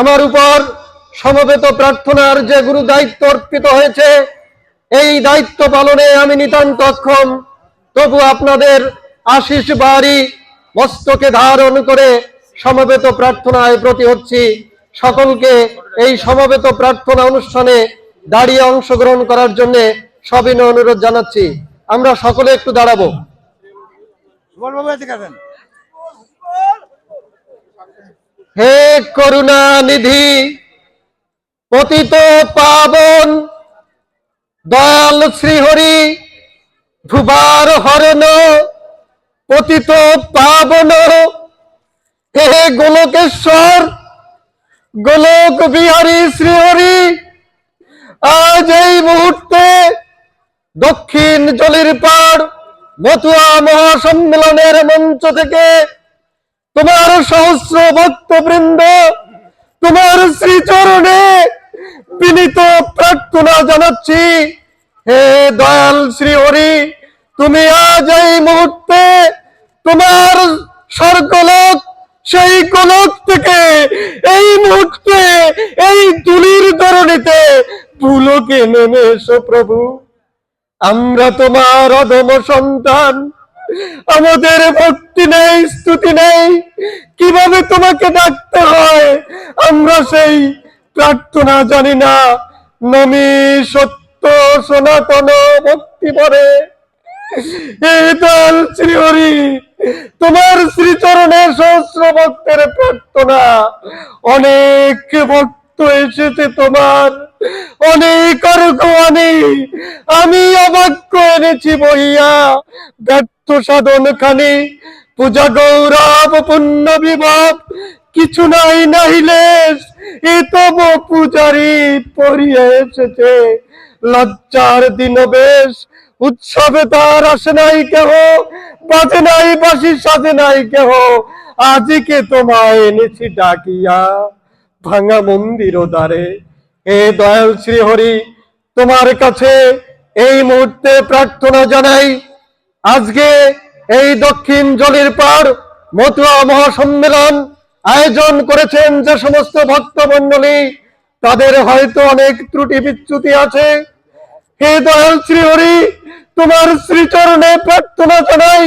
আমার উপর সমবেত প্রার্থনার যে গুরু দায়িত্ব অর্পিত হয়েছে, এই দায়িত্ব পালনে আমি নিতান্ত অক্ষম। তবু আপনাদের আশিস বাড়ি মস্তকে ধারণ করে সমবেত প্রার্থনায় প্রতি হচ্ছি। সকলকে এই সমবেত প্রার্থনা অনুষ্ঠানে দাঁড়িয়ে অংশগ্রহণ করার জন্য সবিনয় অনুরোধ জানাচ্ছি। আমরা সকলে একটু দাঁড়াবো। হে করুণা নিধি পতিত পাবন, দয়াল শ্রীহরি ধুবার হরণ, পতিত পাবন। হে গোলকেশ্বর, গোলক বিহারী শ্রীহরি, আজ এই মুহূর্তে দক্ষিণ জলির পাড় মতুয়া মহাসম্মেলনের মঞ্চ থেকে তোমার সহস্র ভক্তবৃন্দ, তোমার শ্রীচরণে বিনীত প্রার্থনা জানাচ্ছি। হে দয়াল শ্রী হরি তুমি আজ এই মুহূর্তে তোমার স্বর্গলোক, সেই গোলক থেকে এই মুহূর্তে এই তুলির ধরণীতে ভুলোকে নেমে এসো প্রভু। আমরা তোমার অধম সন্তান, আমাদের ভক্তি নেই, স্তুতি নেই কীভাবে তোমাকে ডাকতে হয়, আমরা সেই প্রার্থনা জানি না। নমি সত্য সনাতন ভক্তি পরে। শ্রীহরি, তোমার শ্রীচরণে সহস্র ভক্তের প্রার্থনা। অনেক ভক্ত এসেছে তোমার। অনেক অর্গবাণী আমি অবাক্য এনেছি বইয়া ব্যর্থ সাধন খানি পূজা গৌরব, পুণ্য বিভব, কিছু নাই নাহিলেশ এ তব পূজারি পড়িয়ে এসেছে। লজ্জার দিন বেশ, উৎসবে তার আসে নাই কেহ, বাজে নাই বাসি সাজে নাই কেহ, আজকে তোমায় এনেছি ডাকিয়া ভাঙা মন্দির দ্বারে। এ দয়াল শ্রী হরি তোমার কাছে এই মুহূর্তে প্রার্থনা জানাই, আজকে এই দক্ষিণ জলের পার মতুয়া মহাসম্মেলন আয়োজন করেছেন যে সমস্ত ভক্তমণ্ডলী তাদের হয়তো অনেক ত্রুটি বিচ্যুতি আছে। হে দয়াল শ্রী হরি তোমার শ্রীচরণে প্রার্থনা জানাই,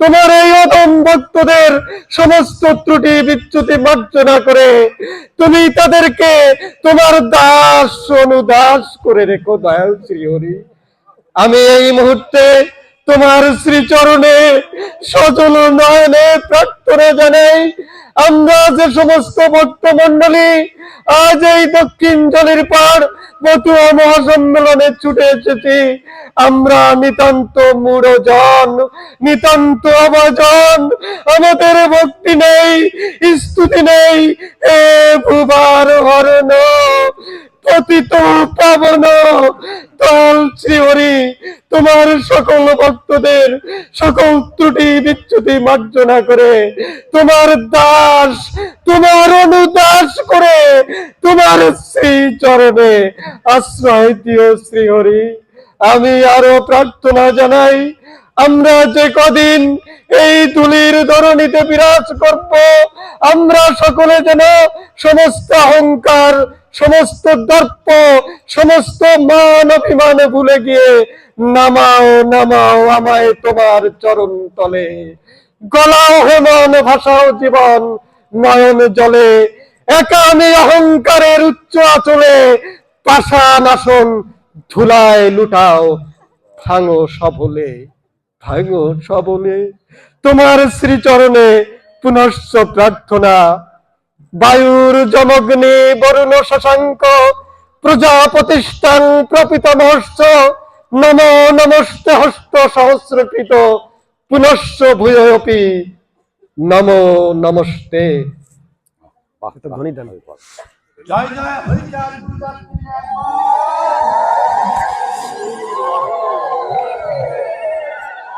তোমার এই অদম ভক্তদের সমস্ত ত্রুটি বিচ্যুতি মার্জনা করে, তুমি তাদেরকে তোমার দাস অনুদাস করে রেখো দয়াল শ্রী হরি আমি এই মুহূর্তে তোমার শ্রীচরণে সজল নয়নে প্রার্থনা জানাই, আমরা যে সমস্ত ভক্ত মন্ডলী আজ এই দক্ষিণ জলের পাড় বতুয়া মহাসম্মেলনে ছুটে এসেছি। আমরা নিতান্ত মূঢ়জন, নিতান্ত অবাজন, আমাদের ভক্তি নেই, স্তুতি নেই, এ ভুবার হরণ। পতিত পাবন দল শ্রীহরি, তোমার সকল ভক্তদের সকল ত্রুটি বিচ্যুতি মার্জনা করে, তোমার দাস, তোমার অনুদাস করে, তোমার শ্রী চরণে আশ্রয় দিও শ্রীহরি। আমি আরও প্রার্থনা জানাই, আমরা যে কদিন এই তুলির ধরণীতে বিরাজ করব, আমরা সকলে যেন সমস্ত অহংকার সমস্ত দর্প, সমস্ত মান অভিমান ভুলে গিয়ে নামাও নামাও আমায় তোমার চরণ তলে। গলাও হেমন ভাষাও জীবন, নয়ন জলে একা আমি অহংকারের উচ্চ আচলে পাষাণ আসন ধুলায় লুটাও। ভাঙো সবলে ভাঙো সবলে, তোমার শ্রীচরণে পুনশ্চ প্রার্থনা বায়ুর জমগ্নি বরুণ শশাঙ্ক প্রজাপতিষ্ঠান প্রপিতমহস্য নম নমস্তে হস্ত সহস্রকৃত, পুনশ্চ ভূয়পি। নম নমস্তে। জয় জয়